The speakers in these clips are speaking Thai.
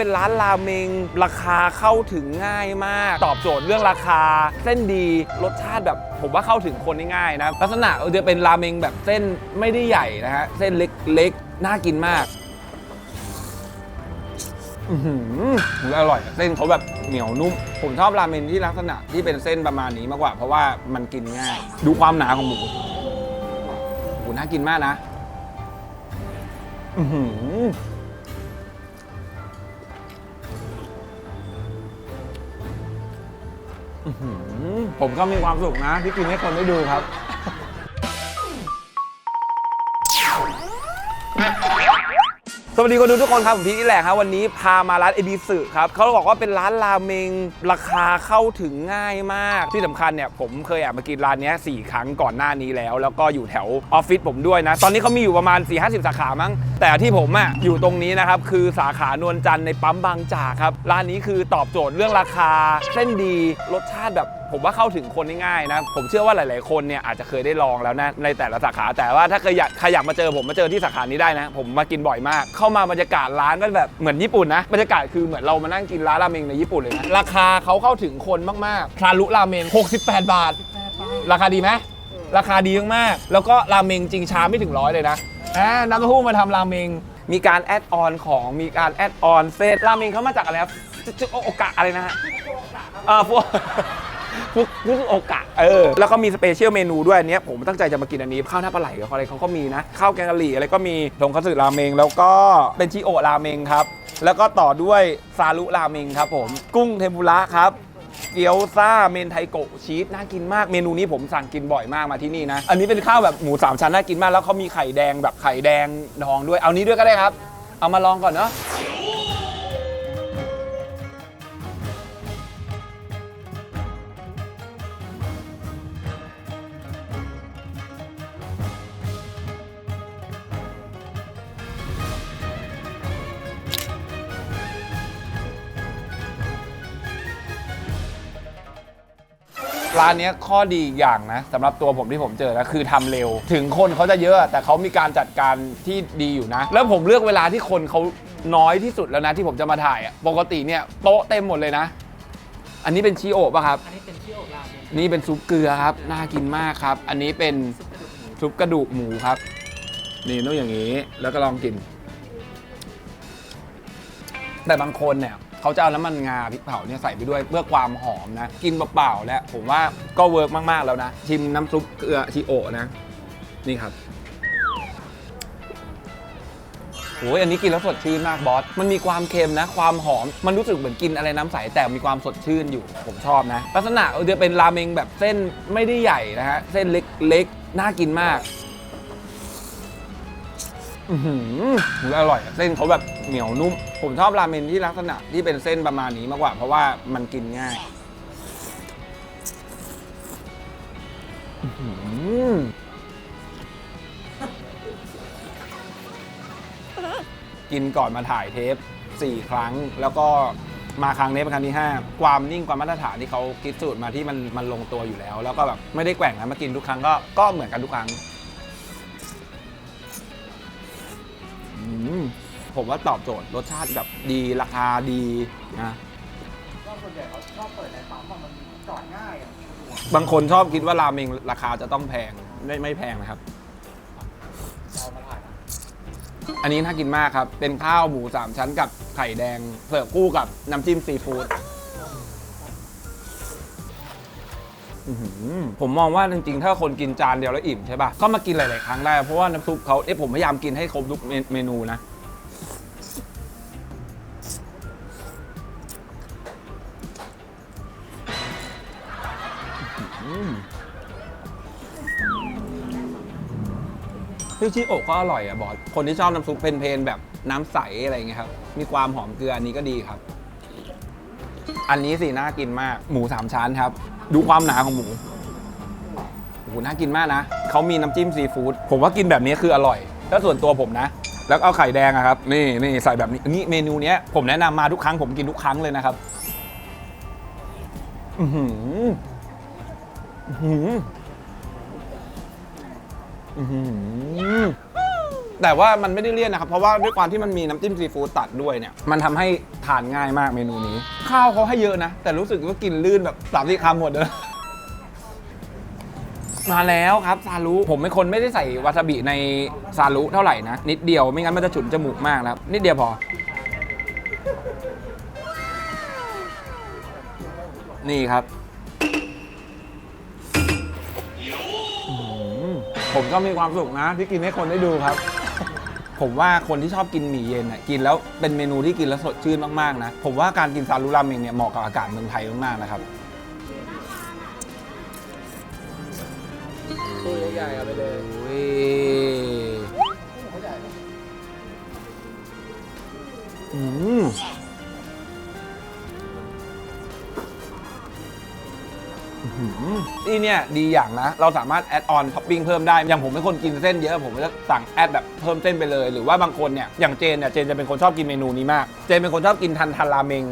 เป็นร้านราเมงราคาเข้าถึงง่ายมาก ตอบโจทย์เรื่องราคา เส้นดีรสชาติแบบผมว่าเข้าถึงคนได้ง่ายนะ ลักษณะจะเป็นราเมงแบบเส้นไม่ได้ใหญ่นะฮะ เส้นเล็กๆ น่ากินมาก อือหืออร่อยเส้นเขาแบบเหนียวนุ่ม ผมชอบราเมนที่ลักษณะที่เป็นเส้นประมาณนี้มากกว่า เพราะว่ามันกินง่าย ดูความหนาของหมูโหน่ากินมากนะ อือหือ ผมก็มีความสุขนะที่กินให้คนได้ดูครับ สวัสดีคนดูทุกคนครับ ผมพีทนี่แหละครับวันนี้พามาร้านเอบิสึครับเขาบอกว่าเป็นร้านราเมงราคาเข้าถึงง่ายมาก ที่สำคัญเนี่ยผมเคยแอบมากินร้านนี้ย4ครั้งก่อนหน้านี้แล้ว แล้วก็อยู่แถวออฟฟิศผมด้วยนะ ตอนนี้เขามีอยู่ประมาณ 4 5 0 สาขามั้ง แต่ที่ผมอะอยู่ตรงนี้นะครับ คือสาขานวลจันทร์ในปั๊มบางจากครับ ร้านนี้คือตอบโจทย์เรื่องราคาเส้นดีรสชาติแบบผมว่าเข้าถึงคนได้ง่ายนะ ผมเชื่อว่าหลาย ๆ คนเนี่ยอาจจะเคยได้ลองแล้วนะในแต่ละสาขา แต่ว่าถ้าเคยอยากใครอยากมาเจอผมมาเจอที่สาขานี้ได้นะ ผมมากินบ่อยมาก เข้ามาบรรยากาศร้านก็แบบเหมือนญี่ปุ่นนะบรรยากาศคือเหมือนเรามานั่งกินร้านราเมงในญี่ปุ่นเลยนะราคาเขาเข้าถึงคนมากๆคารุราเมง68 บาท ราคาดีไหมราคาดีมากๆแล้วก็ราเมงจริงชามไม่ถึงร้อยเลยนะอ่าน้ำเต้าหู้มาทำราเมงมีการแอดออนของมีการแอดออนเซตราเมงเขามาจากอะไรครับจุจุโอกะอะไรนะฮะเออพวก ฟุกฟุกโอกะเออแล้วก็มีสเปเชียลเมนูด้วยอันเนี้ยผมตั้งใจจะมากินอันนี้ข้าวหน้าปลาไหลกับอะไรเขาก็มีนะข้าวแกงกะหรี่อะไรก็มีทงคัตสึราเมงแล้วก็เป็นชิโอะราเมงครับแล้วก็ต่อด้วยซารุราเมงครับผมกุ้งเทมปุระครับเกี๊ยวซ่าเมนไทโกะชีสน่ากินมากเมนูนี้ผมสั่งกินบ่อยมากมาที่นี่นะ อันนี้เป็นข้าวแบบหมูสามชั้นน่ากินมากแล้วเขามีไข่แดงแบบไข่แดงดองด้วยเอานี้ด้วยก็ได้ครับ เอามาลองก่อนเนาะ ร้านเนี้ยข้อดีอีกอย่างนะสำหรับตัวผมที่ผมเจอนะคือทำเร็ว ถึงคนเขาจะเยอะ แต่เขามีการจัดการที่ดีอยู่นะ แล้วผมเลือกเวลาที่คนเขาน้อยที่สุดแล้วนะที่ผมจะมาถ่ายอะปกติเนี่ยโต๊ะเต็มหมดเลยนะ อันนี้เป็นชีโอะป่ะครับ อันนี้เป็นที่โอกราเมงนี่เป็นซุปเกลือครับ น่ากินมากครับ อันนี้เป็นซุปกระดูกหมูครับ นี่ต้องอย่างนี้ แล้วก็ลองกิน แต่บางคนเนี่ย เขาจะเอาน้ำมันงาพริกเผาเนี่ยใส่ไปด้วยเพื่อความหอมนะ กินเปล่าๆแล้วผมว่าก็เวิร์กมากๆแล้วนะ ชิมน้ำซุปเกลือชิโอะนะ นี่ครับโอ้ยอันนี้กินแล้วสดชื่นมากบอส มันมีความเค็มนะ ความหอม มันรู้สึกเหมือนกินอะไรน้ำใสแต่มีความสดชื่นอยู่ ผมชอบนะ ลักษณะจะเป็นราเมงแบบเส้นไม่ได้ใหญ่นะฮะ เส้นเล็กๆ น่ากินมาก อือหืออร่อยอะเส้นเขาแบบเหนียวนุ่ม ผมชอบราเมนที่ลักษณะที่เป็นเส้นประมาณนี้มากกว่า เพราะว่ามันกินง่ายอื้อหือกินก่อนมาถ่ายเทป 4 ครั้ง แล้วก็มาครั้งนี้เป็นครั้งที่ 5 ความนิ่งความมาตรฐานที่เขาคิดสูตรมาที่มันมันลงตัวอยู่แล้ว แล้วก็แบบไม่ได้แกว่งนะมากินทุกครั้งก็ก็เหมือนกันทุกครั้ง ผมว่าตอบโจทย์รสชาติแบบดีราคาดีนะก็ส่วนใหญ่เขาชอบเปิดในปั๊มอะมันจอดง่ายอะบางคนชอบคิดว่าราเมงราคาจะต้องแพงไม่ไม่แพงนะครับ เรามาถ่ายนะอันนี้น่ากินมากครับ เป็นข้าวหมูสามชั้นกับไข่แดงเสิร์ฟคู่กับน้ำจิ้มซีฟู้ด อื้อหือผมมองว่าจริงๆ ถ้าคนกินจานเดียวแล้วอิ่มใช่ป่ะ ก็มากินหลายๆครั้งได้ เพราะว่าน้ำซุปเขาเอ๊ะผมพยายามกินให้ครบทุกเมเมนูนะคือชิโอะก็อร่อยอะบอสคนที่ชอบน้ำซุปเพลนๆแบบน้ำใสอะไรเงี้ยครับ มีความหอมเกลืออันนี้ก็ดีครับ อันนี้สิน่ากินมาก หมูสามชั้นครับ ดูความหนาของหมูโอ้โหน่ากินมากนะเขามีน้ำจิ้มซีฟู้ดผมว่ากินแบบนี้คืออร่อยถ้าส่วนตัวผมนะ แล้วเอาไข่แดงอะครับ นี่นี่ใส่แบบนี้นี่เมนูเนี้ยผมแนะนำมาทุกครั้งผมกินทุกครั้งเลยนะครับอือหืออื้อหืออื้อหือ แต่ว่ามันไม่ได้เลี่ยนนะครับ เพราะว่าด้วยความที่มันมีน้ำจิ้มซีฟู้ดตัดด้วยเนี่ย มันทำให้ทานง่ายมากเมนูนี้ ข้าวเขาให้เยอะนะ แต่รู้สึกว่ากินลื่นแบบสามสี่คำหมดเลย มาแล้วครับซาลุผมเป็นคนไม่ได้ใส่วาซาบิในซาลุเท่าไหร่นะ นิดเดียวไม่งั้นมันจะฉุนจมูกมากนะครับ นิดเดียวพอ นี่ครับอื้อหือผมก็มีความสุขนะ ที่กินให้คนได้ดูครับ ผมว่าคนที่ชอบกินหมี่เย็นน่ะกินแล้วเป็นเมนูที่กินแล้วสดชื่นมากๆนะ ผมว่าการกินซาลุราเมงเนี่ยเหมาะกับอากาศเมืองไทยมากๆนะครับตัวใหญ่ๆเอาไปเลยโอ้ยเขาใหญ่อืม ที่เนี่ยดีอย่างนะ เราสามารถแอดออนท็อปปิ้งเพิ่มได้ อย่างผมเป็นคนกินเส้นเยอะผมก็จะสั่งแอดแบบเพิ่มเส้นไปเลย หรือว่าบางคนเนี่ยอย่างเจนเนี่ยเจนจะเป็นคนชอบกินเมนูนี้มาก เจนเป็นคนชอบกินทันทันราเมง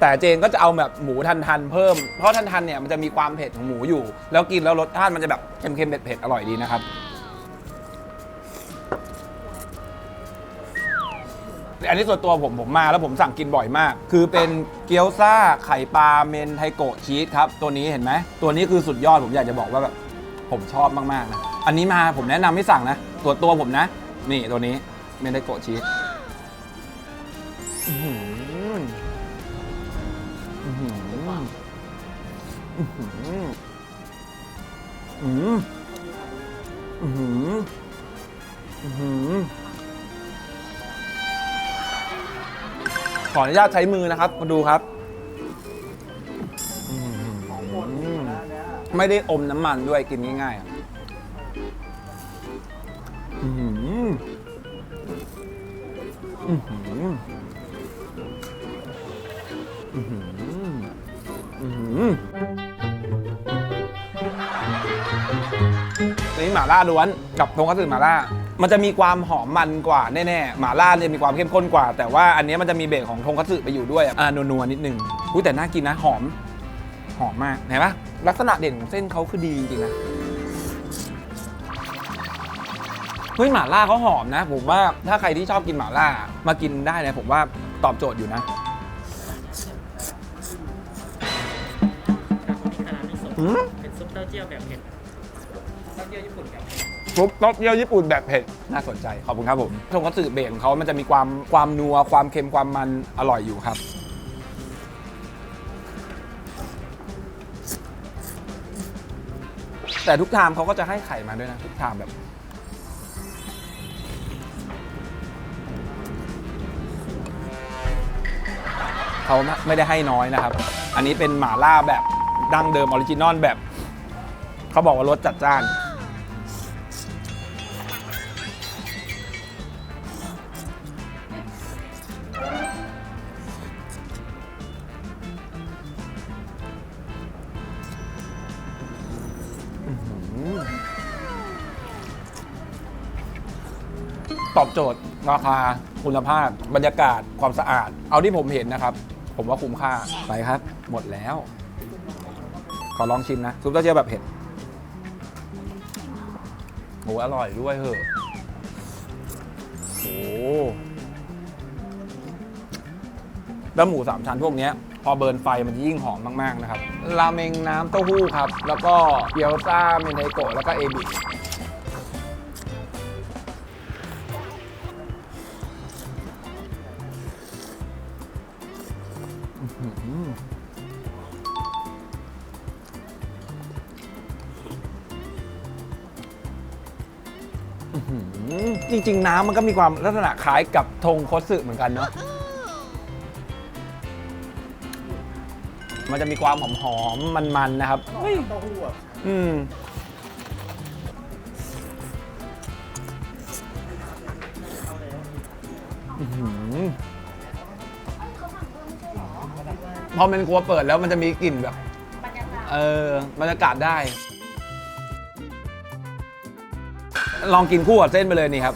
แต่เจนก็จะเอาแบบหมูทันทันเพิ่ม เพราะทันทันเนี่ยมันจะมีความเผ็ดของหมูอยู่ แล้วกินแล้วรสชาติมันจะแบบเค็มๆเผ็ดๆอร่อยดีนะครับ อันนี้ส่วนตัวผมผมมาแล้วผมสั่งกินบ่อยมาก คือเป็นเกี๊ยวซ่าไข่ปลาเมนไทโกะชีสครับ ตัวนี้เห็นไหม ตัวนี้คือสุดยอดผมอยากจะบอกว่าแบบผมชอบมากๆนะ อันนี้มาผมแนะนำให้สั่งนะ ตัวตัวผมนะ นี่ตัวนี้เมนไทโกะชีสอื้อหืออื้อหืออื้อหืออื้อหืออื้อหืออื้อหือ ขออนุญาตใช้มือนะครับ มาดูครับอืมหมดนะเนี่ยไม่ได้อมน้ำมันด้วยกินง่ายๆอันนี้หม่าล่าล้วนกับทงคัตสึหม่าล่า มันจะมีความหอมมันกว่าแน่ๆหม่าล่าเนี่ยมีความเข้มข้นกว่า แต่ว่าอันเนี้ยมันจะมีเบสของทงคัตสึไปอยู่ด้วยอ่านัวๆนิดนึงอุ้ยแต่น่ากินนะหอม หอมมากเห็นปะลักษณะเด่นของเส้นเขาคือดีจริงๆนะเฮ้ยหม่าล่าเขาหอมนะ ผมว่าถ้าใครที่ชอบกินหม่าล่ามากินได้นะผมว่าตอบโจทย์อยู่นะคารามิโซะหืมเป็นซุปเต้าเจี้ยวแบบเผ็ดเต้าเจี้ยวญี่ปุ่นแบบ ซุปเต้าเจี้ยวญี่ปุ่นแบบเผ็ด น่าสนใจ ขอบคุณครับผมทงคัตสึเบสของเขามันจะมีความความนัว ความเค็ม ความมันอร่อยอยู่ครับ แต่ทุกชามเขาก็จะให้ไข่มาด้วยนะ ทุกชามแบบ เขาไม่ได้ให้น้อยนะครับ อันนี้เป็นหม่าล่าแบบดั้งเดิมออริจินอลแบบ เขาบอกว่ารสจัดจ้าน ตอบโจทย์ ราคา คุณภาพ บรรยากาศความสะอาด เอาที่ผมเห็นนะครับ ผมว่าคุ้มค่าไปครับ หมดแล้ว ขอลองชิมนะ ซุปเต้าเจี้ยวแบบเผ็ดโหอร่อยด้วยเหอะโอ้แล้วหมูสามชั้นพวกเนี้ย พอเบิร์นไฟมันจะยิ่งหอมมาก ๆ นะครับ ราเมงน้ำเต้าหู้ครับ แล้วก็เกี๊ยวซ่าเมนไทโกะแล้วก็เอบิจริง ๆ น้ำมันก็มีความลักษณะคล้ายกับทงโคตสึเหมือนกันเนาะ มันจะมีความหอมๆมันๆนะครับเฮ้ยเต้าหู้อะอืมอื้อหือพอเป็นครัวเปิดแล้วมันจะมีกลิ่นแบบเออบรรยากาศได้ ลองกินคู่กับเส้นไปเลยนี่ครับ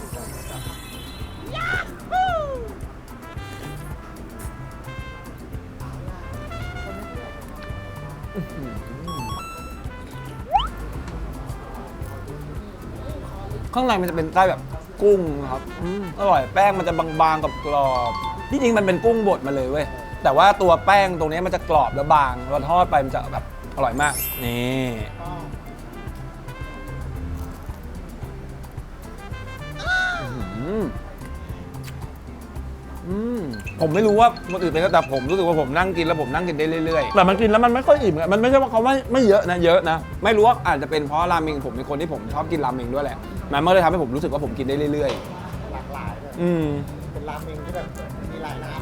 ข้างในมันจะเป็นไส้แบบกุ้งครับอืมอร่อยแป้งมันจะบางๆกับกรอบที่จริงมันเป็นกุ้งบดมาเลยเว้ยแต่ว่าตัวแป้งตรงนี้มันจะกรอบและบางเราทอดไปมันจะแบบอร่อยมากนี่ ผมไม่รู้ว่าคนอื่นเป็นก็แต่ผมรู้สึกว่าผมนั่งกินแล้วผมนั่งกินได้เรื่อยๆแต่มันกินแล้วมันไม่ค่อยอิ่มอะมันไม่ใช่ว่าเขาไม่ไม่เยอะนะเยอะนะ ไม่รู้ว่าอาจจะเป็นเพราะราเมงผมเป็นคนที่ผมชอบกินราเมงด้วยแหละมันก็เลยทำให้ผมรู้สึกว่าผมกินได้เรื่อยหลากหลายเลยๆ อืม เป็นราเมงที่แบบมีหลายน้ำอะ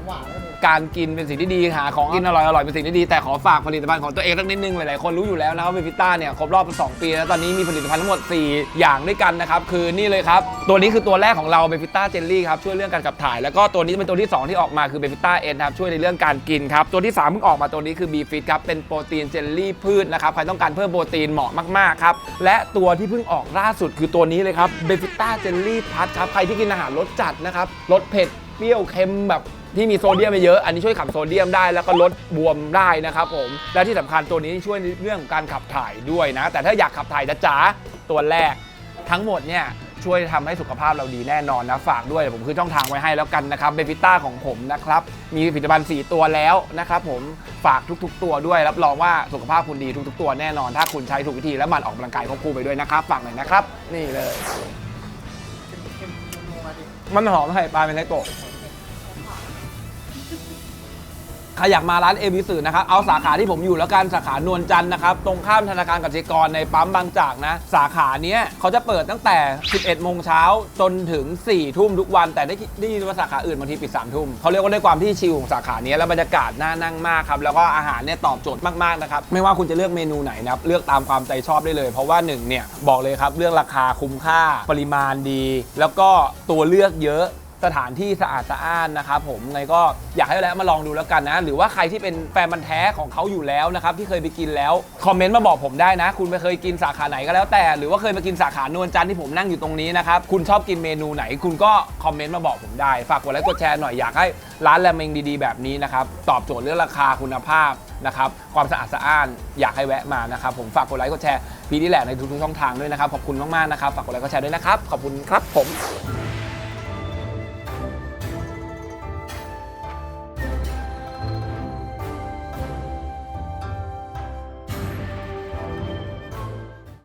ของหวานก็มีการกินเป็นสิ่งที่ดีหาของกินอร่อยอร่อยเป็นสิ่งที่ดีแต่ขอฝากผลิตภัณฑ์ของตัวเองสักนิดนึงหลายๆคนรู้อยู่แล้วนะครับเบฟิต้าเนี่ยครบรอบ 2 ปี แล้วตอนนี้มีผลิตภัณฑ์ทั้งหมด 4 อย่างด้วยกันนะครับคือนี่เลยครับ ตัวนี้คือตัวแรกของเราเบฟิต้าเจลลี่ครับช่วยเรื่องการขับถ่าย แล้วก็ตัวนี้เป็นตัวที่ 2 ที่ออกมาคือเบฟิต้าเอ็นครับช่วยในเรื่องการกินครับตัวที่3เพิ่งออกมาตัวนี้คือบีฟิตครับเป็นโปรตีนเจลลี่พืชนะครับใครต้องการเพิ่มโปรตีนเหมาะมากๆครับและตัวที่เพิ่งออกล่าสุดคือตัวนี้เลยครับเบฟิต้าเจลลี่พัทครับใครที่กินอาหารรสจัดนะครับรสเผ็ดเปรี้ยวเค็มแบบ ที่มีโซเดียมเยอะ อันนี้ช่วยขับโซเดียมได้แล้วก็ลดบวมได้นะครับผม และที่สำคัญตัวนี้ช่วยในเรื่องการขับถ่ายด้วยนะ แต่ถ้าอยากขับถ่ายจ๋าๆตัวแรก ทั้งหมดเนี่ยช่วยทำให้สุขภาพเราดีแน่นอนนะ ฝากด้วยเดี๋ยวผมคือช่องทางไว้ให้แล้วกันนะครับเบฟิต้าของผมนะครับ มีผลิตภัณฑ์ 4 ตัวแล้วนะครับผมฝากทุกๆ ตัวด้วย รับรองว่าสุขภาพคุณดีทุกๆ ตัวแน่นอน ถ้าคุณใช้ถูกวิธีและมันออกกำลังกายควบคู่ไปด้วยนะครับฝากหน่อยนะครับ นี่เลยเค็มๆนัวๆดิมันหอมไข่ปลาเป็นไทโกะ ใครอยากมาร้านเอบิสืนะครับ เอาสาขาที่ผมอยู่แล้วกัน สาขานวลจันทร์นะครับ ตรงข้ามธนาคารกสิกรในปั๊มบางจากนะ สาขาเนี้ยเขาจะเปิดตั้งแต่ 11 โมงเช้าจนถึง 4 ทุ่มทุกวัน แต่ได้ได้ยินว่าสาขาอื่นบางทีปิด 3 ทุ่มเขาเรียกว่าด้วยความที่ชิลของสาขาเนี้ยแล้วบรรยากาศน่านั่งมากครับ แล้วก็อาหารเนี่ยตอบโจทย์มากๆนะครับ ไม่ว่าคุณจะเลือกเมนูไหนนะครับเลือกตามความใจชอบได้เลย เพราะว่าหนึ่งเนี่ยบอกเลยครับเรื่องราคาคุ้มค่าปริมาณดี แล้วก็ตัวเลือกเยอะ สถานที่สะอาดสะอ้านนะครับผมไงก็อยากให้แล้วมาลองดูแล้วกันนะ หรือว่าใครที่เป็นแฟนมันธุ์แท้ของเขาอยู่แล้วนะครับที่เคยไปกินแล้วคอมเมนต์มาบอกผมได้นะ คุณไปเคยกินสาขาไหนก็แล้วแต่ หรือว่าเคยมากินสาขานวลจันทร์ที่ผมนั่งอยู่ตรงนี้นะครับคุณชอบกินเมนูไหน คุณก็คอมเมนต์มาบอกผมได้ฝากกดไลค์กดแชร์หน่อยอยากให้ร้านแรมเมงดีๆแบบนี้นะครับตอบโจทย์เรื่องราคาคุณภาพนะครับความสะอาดสะอ้านอยากให้แวะมานะครับผมฝากกดไลค์กดแชร์พีดีแหละในทุกๆช่องทางด้วยนะครับขอบคุณมากๆนะครับฝากกดไลค์กดแชร์ด้วยนะครับขอบคุณครับผม